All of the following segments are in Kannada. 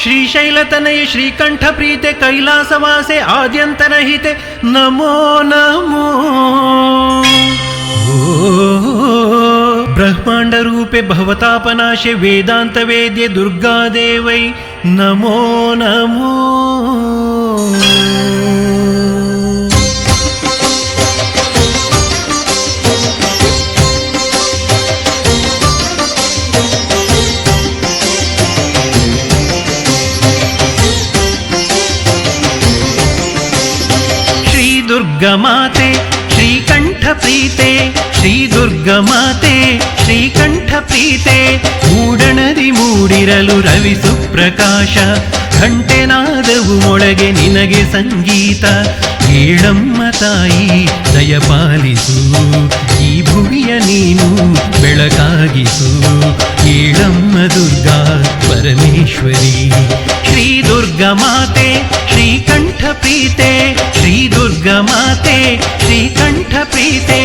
ಶ್ರೀರಂಗತನಯ ಶ್ರೀಕಂಠ ಪ್ರೀತೆ ಕೈಲಾಸವಾಸೆ ಆದ್ಯಂತರಹಿತೆ ನಮೋ ನಮೋ ಬ್ರಹ್ಮಾಂಡ ರೂಪೆ ಭವತಾಪನಾಶೆ ವೇದಾಂತ ವೇದ್ಯ ದುರ್ಗಾದೇವೈ ನಮೋ ನಮೋ ಶ್ರೀ ದುರ್ಗಾ ಮಾತೆ ಶ್ರೀಕಂಠ ಪ್ರೀತೆ ಶ್ರೀ ದುರ್ಗಮಾತೆ ಶ್ರೀಕಂಠ ಪ್ರೀತೆ. ಮೂಡಣದಿ ಮೂಡಿರಲು ರವಿ ಸುಪ್ರಕಾಶ, ಘಂಟೆನಾದವು ಮೊಳಗೆ ನಿನಗೆ ಸಂಗೀತ. ಏಳಮ್ಮ ತಾಯಿ ದಯಪಾಲಿಸು ಈ ಭುವಿಯ ನೀನು ಬೆಳಕಾಗಿಸು. ಏಳಮ್ಮ ದುರ್ಗಾ, ಪರಮೇಶ್ವರಿ. దుర్గమాతే శ్రీకంఠ ప్రీతే శ్రీ దుర్గమాతే శ్రీకంఠ ప్రీతే.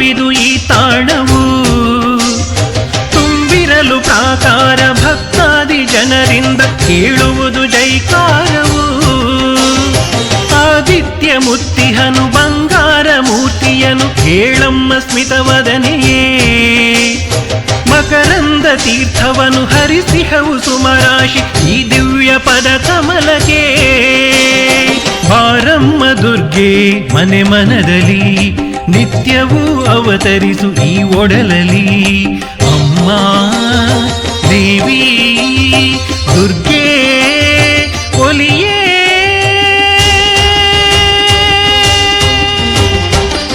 ನಾಕವಿದು ಈ ತಾಣವು. ತುಂಬಿರಲು ಪ್ರಾಕಾರ ಭಕ್ತಾದಿ ಜನರಿಂದ ಕೇಳುವುದು ಜೈಕಾರವು. ಆದಿತ್ಯ ಮುತ್ತಿಹನು ಬಂಗಾರ ಮೂರ್ತಿಯನು ಕೇಳಮ್ಮ ಸ್ಮಿತವದನೆಯೇ ಮಕರಂದ ತೀರ್ಥವನು ಹರಿಸಿಹವು ಸುಮರಾಶಿ ಈ ದಿವ್ಯ ಪದ ಕಮಲಗೆ ಬಾರಮ್ಮ ದುರ್ಗೆ ಮನೆ ಮನದಲ್ಲಿ ನಿತ್ಯವೂ ಅವತರಿಸು ಈ ಒಡಲಲಿ ಅಮ್ಮ ದೇವಿ ದುರ್ಗೆ ಒಲಿಯೇ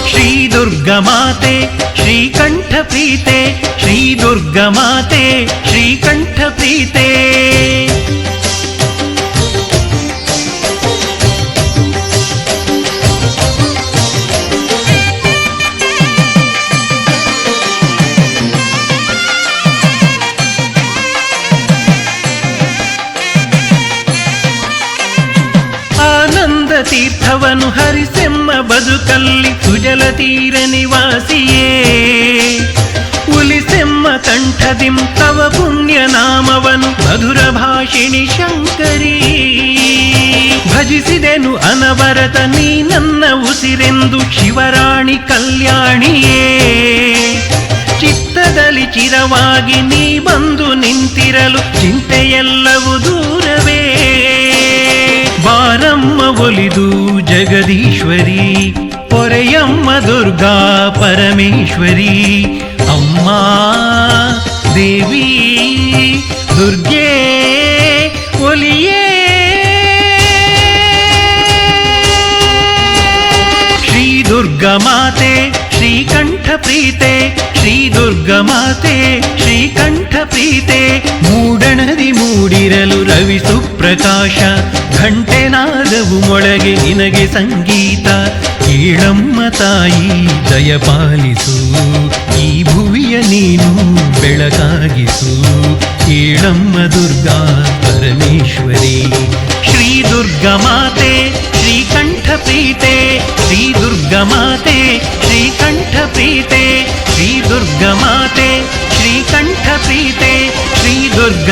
ಶ್ರೀ ದುರ್ಗಾ ಮಾತೆ ಶ್ರೀಕಂಠ ಪ್ರೀತೆ ಶ್ರೀ ದುರ್ಗಾ ಮಾತೆ ಶ್ರೀಕಂಠ ಪ್ರೀತೆ ತೀರ್ಥವನು ಹರಿಸೆಮ್ಮ ಬದುಕಲ್ಲಿ ಸುಜಲ ತೀರ ನಿವಾಸಿಯೇ. ಉಲಿಸೆಮ್ಮ ಕಂಠದಿಂ ತವ ಪುಣ್ಯ ನಾಮವನು ಮಧುರ ಭಾಷಿಣಿ ಶಂಕರಿ. ಭಜಿಸಿದೆನು ಅನವರತ ನೀ ನನ್ನ ಉಸಿರೆಂದು ಶಿವರಾಣಿ ಕಲ್ಯಾಣಿಯೇ. ಚಿತ್ತದಲ್ಲಿ ಚಿರವಾಗಿ ನೀ ಬಂದು ನಿಂತಿರಲು ಚಿಂತೆಯೆಲ್ಲವೂ ಒಲಿದು ಜಗದೀಶ್ವರಿ ಪೊರೆಯಮ್ಮ ದುರ್ಗಾ ಪರಮೇಶ್ವರಿ ಅಮ್ಮ ದೇವಿ ದುರ್ಗೆ ಒಲಿಯೇ ಶ್ರೀ ದುರ್ಗಾ ಮಾತೆ ಶ್ರೀಕಂಠ ಪ್ರೀತೆ ಶ್ರೀ ದುರ್ಗಾ ಮಾತೆ ಶ್ರೀಕಂಠ ಪ್ರೀತೆ. ಮೂಡಣದಿ ಮೂಡಿರಲು ರವಿ ಸುಪ್ರಕಾಶ. ಘಂಟೆನಾದವು ಮೊಳಗೆ ನಿನಗೆ ಸಂಗೀತ. ಕೇಳಮ್ಮ ತಾಯಿ ದಯಪಾಲಿಸು ಈ ಭುವಿಯ ನೀನು ಬೆಳಕಾಗಿಸು. ಕೇಳಮ್ಮ ದುರ್ಗಾ ಪರಮೇಶ್ವರಿ. ಶ್ರೀ ದುರ್ಗ ಮಾತೆ ಶ್ರೀಕಂಠ ಪ್ರೀತೆ. ಶ್ರೀ ದುರ್ಗ ಮಾತೆ ಶ್ರೀಕಂಠ ಪ್ರೀತೆ. ಶ್ರೀ ದುರ್ಗ ಮಾತೆ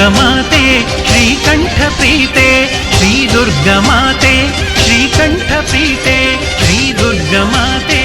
దుర్గమాతే శ్రీకంఠ ప్రీతే శ్రీ దుర్గమాతే శ్రీకంఠ ప్రీతే శ్రీ దుర్గమాతే